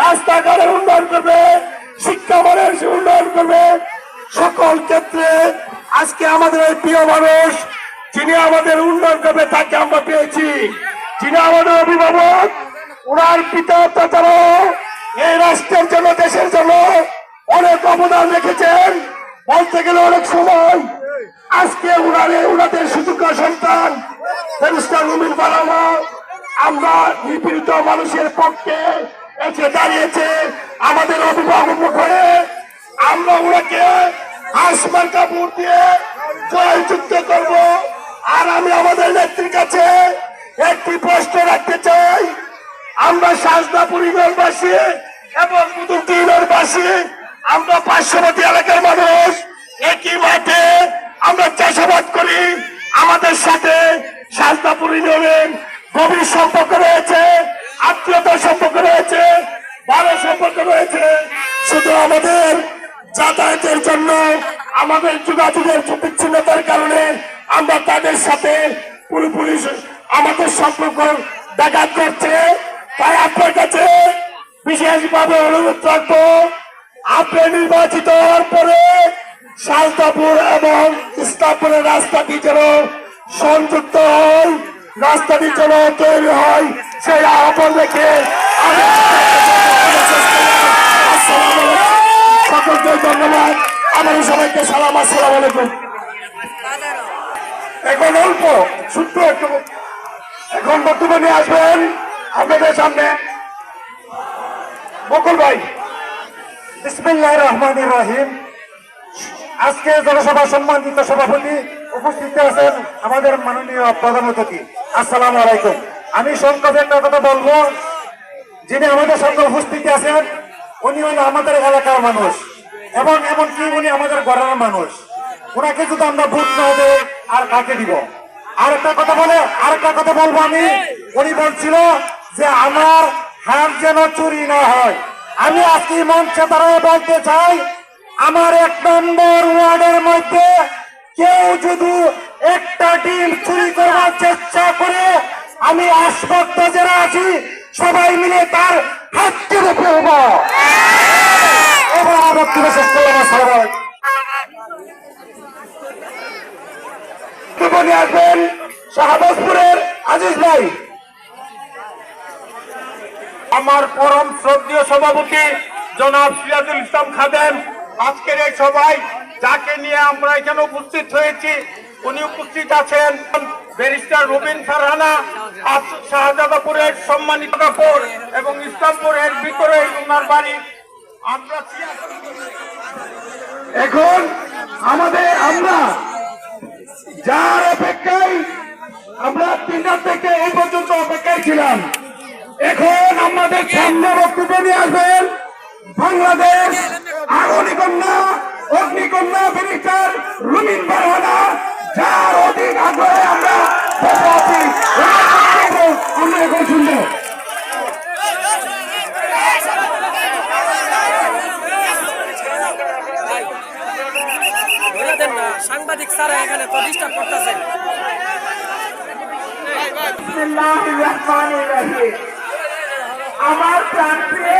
রাস্তাঘাটের উন্নয়ন করবে, শিক্ষা মানের উন্নয়ন করবে। সকল ক্ষেত্রে আজকে আমাদের এই প্রিয় মানুষ, যিনি আমাদের উন্নয়ন করবে, তাকে আমরা পেয়েছি। যিনি আমাদের অভিভাবক, ওনার পিতা তাছাড়াও এই রাষ্ট্রের জন্য, দেশের জন্য অনেক অবদান রেখেছেন। বলতে গেলে অনেক সময় আজকে উনারে উনাদের সুযোগ্য সন্তান রুমিন আমরা নিপীড়িত মানুষের পক্ষে এসে দাঁড়িয়েছে আমাদের অভিভাবক হয়ে আমরা ওনাকে আসমান কাপুর দিয়ে জয়যুক্ত করব। আর আমি আমাদের নেত্রীর কাছে একটি প্রশ্ন রাখতে চাই। আমরা সাজদা পরিবারবাসী এবং মুদুদ্দিনবাসী আমরা পার্শ্ববর্তী এলাকার মানুষ, একই মাঠে আমরা চাষাবাদ করি। আমাদের সাথে সাজদাপুর ইউনিয়নের গভীর সম্পর্ক রয়েছে, আত্মীয়তার সম্পর্ক রয়েছে। সম্পর্ক রয়েছে শুধু আমাদের যাতায়াতের জন্য, আমাদের যোগাযোগের বিচ্ছিন্নতার কারণে আমরা তাদের সাথে পুরোপুরি আমাদের সম্পর্ক ব্যাঘাত করছে তাই আপনার কাছে বিশেষভাবে অনুরোধ রাখব, আপনি নির্বাচিত হওয়ার পরে শালতাপুর এবং ইসলামপুরের রাস্তাটি যেন সংযুক্ত হয়, রাস্তাটি যেন তৈরি হয় সেই আহ্বান রেখে আমি। এখন অল্প একটু। এখন আসবেন বকুল ভাই আজকে জনসভা সম্মানিত সভাপতি উপস্থিত আছেন আমাদের মাননীয় প্রধান অতিথি। আসসালামু আলাইকুম। আমি একটা কথা বলব। যিনি আমাদের সঙ্গে উপস্থিত আছেন উনি হল আমাদের এলাকার মানুষ। এবং এমনকি উনি আমাদের ঘরের মানুষ। ওনাকে যদি আমরা ভোট না দেয় আর কাকে দিব? আর একটা কথা বলে আর একটা কথা বলব আমি। উনি বলছিল যে আমার হার যেন চুরি না হয়। আমি আজকে মঞ্চে দাঁড়ায় বলতে চাই, আমার এক নম্বর ওয়ার্ডের মধ্যে কেউ যদি একটা ডিম চুরি করবার চেষ্টা করে, আমি আশপাশে যারা আছি, সবাই মিলে তার হাত কেটে ফেলব। শেষ করলাম। আসবেন শাহবাজপুরের আজিজ ভাই আমার পরম শ্রদ্ধীয় সভাপতি জনাব সিরাজুল ইসলাম খাদেম, আজকের এই সবাই যাকে নিয়ে আমরা এখানে উপস্থিত হয়েছি, উনি উপস্থিত আছেন ব্যারিস্টার রুবিন ফারহানা শাহজাদাপুরের সম্মানিত কাপুর এবং ইসলামপুরের ভিতরে ওনার বাড়ি এখন আমাদের আমরা যার অপেক্ষায় আমরা তিনটা থেকে এই পর্যন্ত অপেক্ষায় ছিলাম। এখন আমাদের সামনে বক্তব্য নিয়ে আসবেন বাংলাদেশ আগনিকন্যা অগ্নিকন্যা ব্যারিস্টার রুমিন বারহানা, যার অধিক আগ্রহে আমরা বসে আছি ওনার বক্তব্য আমরা এখন শুনব বলে দেন না সাংবাদিক স্যারা এখানে তো ডিস্টার্ব করতেছে আমার প্রান্তে